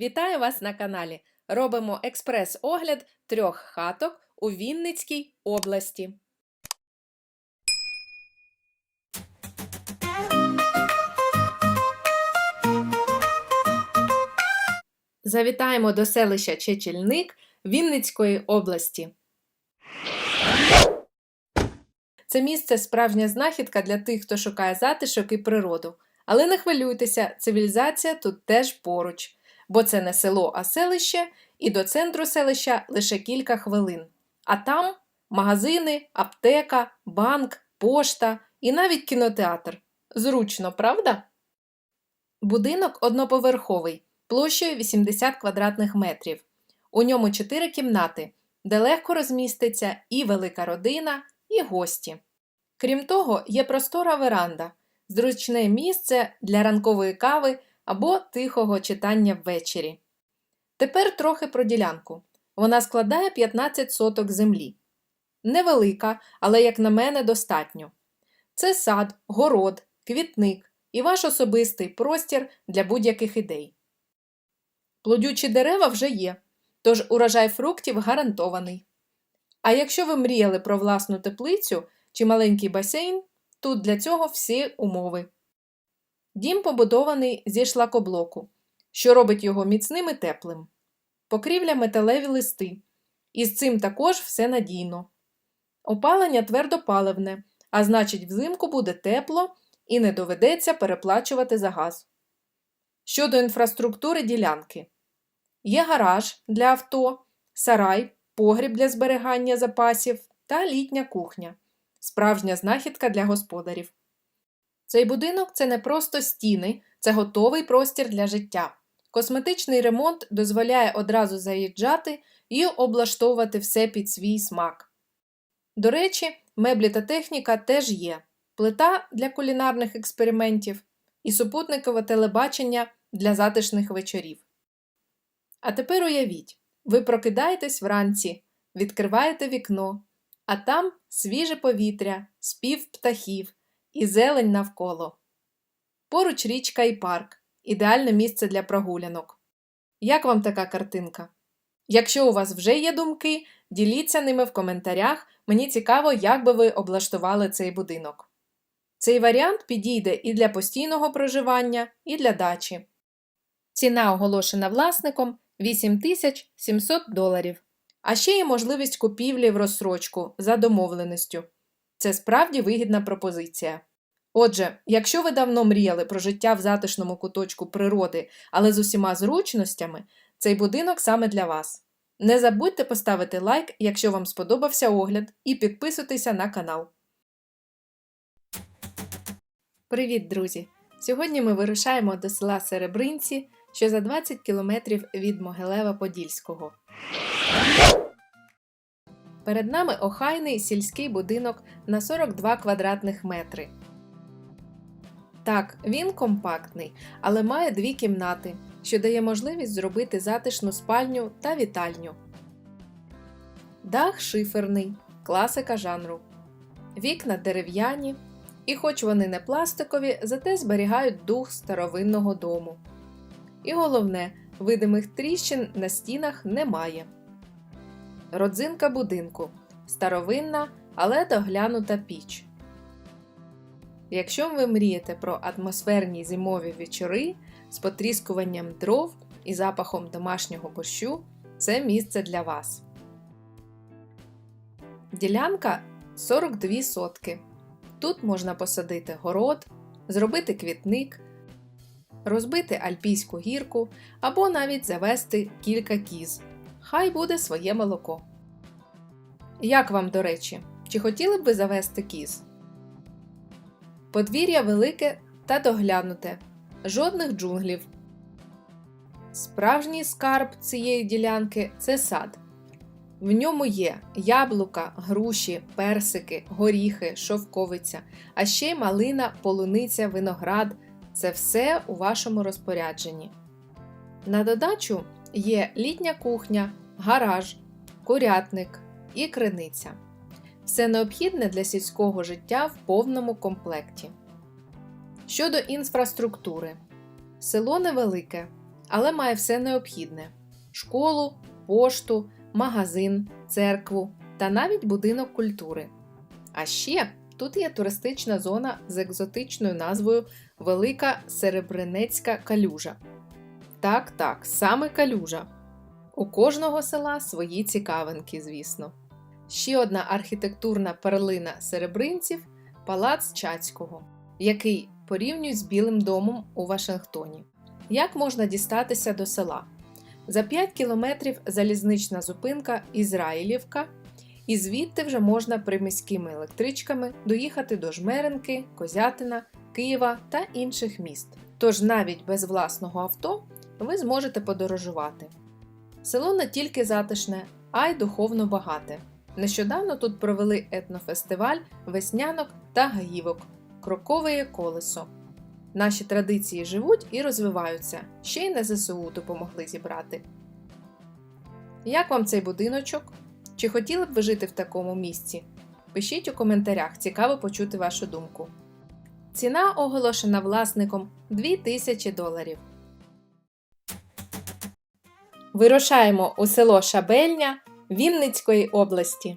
Вітаю вас на каналі. Робимо експрес-огляд трьох хаток у Вінницькій області. Завітаємо до селища Чечільник Вінницької області. Це місце справжня знахідка для тих, хто шукає затишок і природу. Але не хвилюйтеся, цивілізація тут теж поруч, бо це не село, а селище, і до центру селища лише кілька хвилин. А там магазини, аптека, банк, пошта і навіть кінотеатр. Зручно, правда? Будинок одноповерховий, площею 80 квадратних метрів. У ньому 4 кімнати, де легко розміститься і велика родина, і гості. Крім того, є простора веранда, зручне місце для ранкової кави або тихого читання ввечері. Тепер трохи про ділянку. Вона складає 15 соток землі. Невелика, але, як на мене, достатньо. Це сад, город, квітник і ваш особистий простір для будь-яких ідей. Плодючі дерева вже є, тож урожай фруктів гарантований. А якщо ви мріяли про власну теплицю чи маленький басейн, тут для цього всі умови. Дім побудований зі шлакоблоку, що робить його міцним і теплим. Покрівля металеві листи. І з цим також все надійно. Опалення твердопаливне, а значить, взимку буде тепло і не доведеться переплачувати за газ. Щодо інфраструктури ділянки, є гараж для авто, сарай, погріб для зберігання запасів та літня кухня справжня знахідка для господарів. Цей будинок це не просто стіни, це готовий простір для життя. Косметичний ремонт дозволяє одразу заїжджати і облаштовувати все під свій смак. До речі, меблі та техніка теж є плита для кулінарних експериментів і супутникове телебачення для затишних вечорів. А тепер уявіть, ви прокидаєтесь вранці, відкриваєте вікно, а там свіже повітря, спів птахів і зелень навколо. Поруч річка і парк ідеальне місце для прогулянок. Як вам така картинка? Якщо у вас вже є думки, діліться ними в коментарях, мені цікаво, як би ви облаштували цей будинок. Цей варіант підійде і для постійного проживання, і для дачі. Ціна оголошена власником 8700 доларів. А ще є можливість купівлі в розсрочку за домовленістю. Це справді вигідна пропозиція. Отже, якщо ви давно мріяли про життя в затишному куточку природи, але з усіма зручностями, цей будинок саме для вас. Не забудьте поставити лайк, якщо вам сподобався огляд, і підписуйтеся на канал. Привіт, друзі! Сьогодні ми вирушаємо до села Серебринці, що за 20 кілометрів від Могилева Подільського. Перед нами охайний сільський будинок на 42 квадратних метри. Так, він компактний, але має дві кімнати, що дає можливість зробити затишну спальню та вітальню. Дах шиферний, класика жанру. Вікна дерев'яні, і хоч вони не пластикові, зате зберігають дух старовинного дому. І головне, видимих тріщин на стінах немає. Родзинка будинку старовинна, але доглянута піч. Якщо ви мрієте про атмосферні зимові вечори з потріскуванням дров і запахом домашнього борщу, це місце для вас. Ділянка 42 сотки. Тут можна посадити город, зробити квітник, розбити альпійську гірку або навіть завести кілька кіз. Хай буде своє молоко. Як вам, до речі, чи хотіли б ви завести кіз? Подвір'я велике та доглянуте, жодних джунглів. Справжній скарб цієї ділянки це сад. В ньому є яблука, груші, персики, горіхи, шовковиця, а ще й малина, полуниця, виноград це все у вашому розпорядженні. На додачу є літня кухня, гараж, курятник і криниця. Все необхідне для сільського життя в повному комплекті. Щодо інфраструктури, село невелике, але має все необхідне: школу, пошту, магазин, церкву та навіть будинок культури. А ще тут є туристична зона з екзотичною назвою Велика Серебрянецька калюжа. Так, так, саме калюжа. У кожного села свої цікавинки, звісно. Ще одна архітектурна перлина серебринців палац Чацького, який порівнюють з Білим домом у Вашингтоні. Як можна дістатися до села? За 5 кілометрів залізнична зупинка Ізраїлівка, і звідти вже можна приміськими електричками доїхати до Жмеренки, Козятина, Києва та інших міст. Тож навіть без власного авто ви зможете подорожувати. Село не тільки затишне, а й духовно багате. Нещодавно тут провели етнофестиваль веснянок та гаївок Крокове колесо. Наші традиції живуть і розвиваються, ще й на ЗСУ допомогли зібрати. Як вам цей будиночок? Чи хотіли б ви жити в такому місці? Пишіть у коментарях, цікаво почути вашу думку. Ціна оголошена власником 2000 доларів. Вирушаємо у село Шабельня Вінницької області.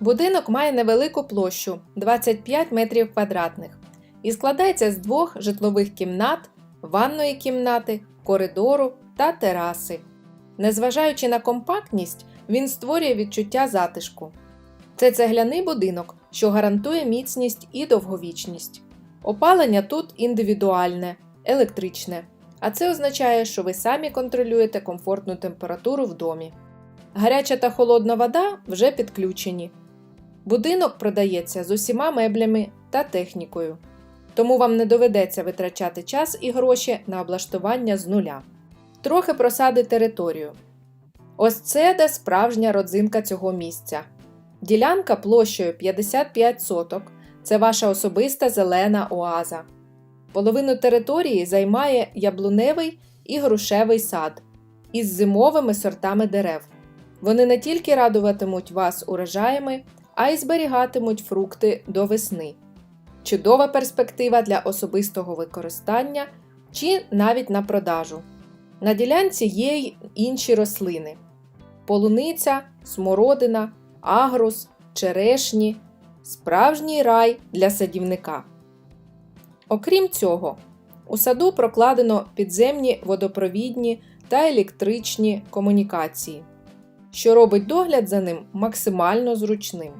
Будинок має невелику площу 25 метрів квадратних і складається з двох житлових кімнат, ванної кімнати, коридору та тераси. Незважаючи на компактність, він створює відчуття затишку. Це цегляний будинок, що гарантує міцність і довговічність. Опалення тут індивідуальне, електричне, а це означає, що ви самі контролюєте комфортну температуру в домі. Гаряча та холодна вода вже підключені. Будинок продається з усіма меблями та технікою, тому вам не доведеться витрачати час і гроші на облаштування з нуля. Трохи просади територію. Ось це де справжня родзинка цього місця. Ділянка площею 55 соток це ваша особиста зелена оаза. Половину території займає яблуневий і грушевий сад із зимовими сортами дерев. Вони не тільки радуватимуть вас урожаями, а й зберігатимуть фрукти до весни. Чудова перспектива для особистого використання чи навіть на продажу. На ділянці є й інші рослини: полуниця, смородина, агрус, черешні, справжній рай для садівника. Окрім цього, у саду прокладено підземні водопровідні та електричні комунікації, що робить догляд за ним максимально зручним.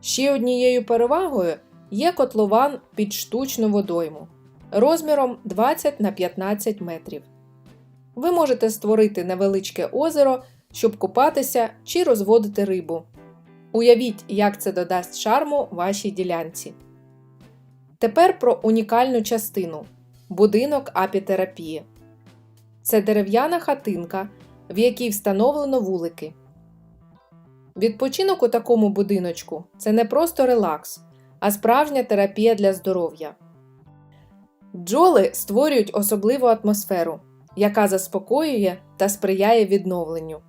Ще однією перевагою є котлован під штучну водойму розміром 20 на 15 метрів. Ви можете створити невеличке озеро, щоб купатися чи розводити рибу. Уявіть, як це додасть шарму вашій ділянці. Тепер про унікальну частину будинок апітерапії. Це дерев'яна хатинка, в якій встановлено вулики. Відпочинок у такому будиночку це не просто релакс, а справжня терапія для здоров'я. Бджоли створюють особливу атмосферу, яка заспокоює та сприяє відновленню.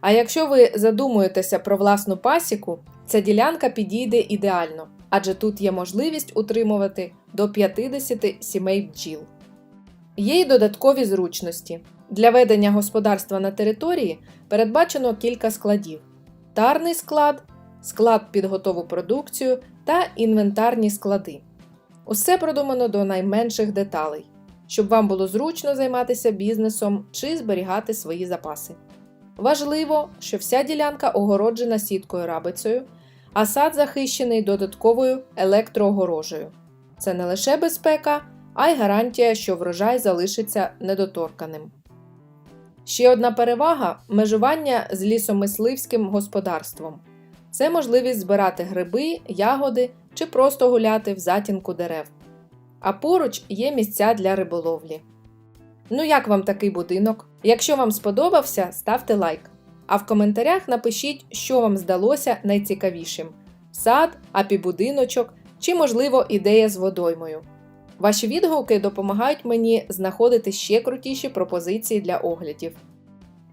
А якщо ви задумуєтеся про власну пасіку, ця ділянка підійде ідеально, адже тут є можливість утримувати до 50 сімей бджіл. Є й додаткові зручності. Для ведення господарства на території передбачено кілька складів: тарний склад, склад під готову продукцію та інвентарні склади. Усе продумано до найменших деталей, щоб вам було зручно займатися бізнесом чи зберігати свої запаси. Важливо, що вся ділянка огороджена сіткою рабицею, а сад захищений додатковою електроогорожею. Це не лише безпека, а й гарантія, що врожай залишиться недоторканим. Ще одна перевага межування з лісомисливським господарством. Це можливість збирати гриби, ягоди чи просто гуляти в затінку дерев. А поруч є місця для риболовлі. Ну як вам такий будинок? Якщо вам сподобався, ставте лайк. А в коментарях напишіть, що вам здалося найцікавішим: сад, апібудиночок чи, можливо, ідея з водоймою. Ваші відгуки допомагають мені знаходити ще крутіші пропозиції для оглядів.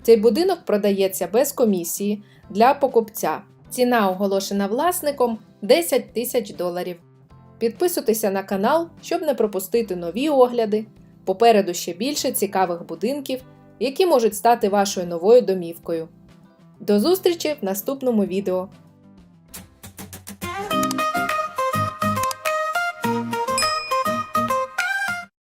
Цей будинок продається без комісії для покупця. Ціна оголошена власником 10 тисяч доларів. Підписуйтеся на канал, щоб не пропустити нові огляди. Попереду ще більше цікавих будинків, які можуть стати вашою новою домівкою. До зустрічі в наступному відео!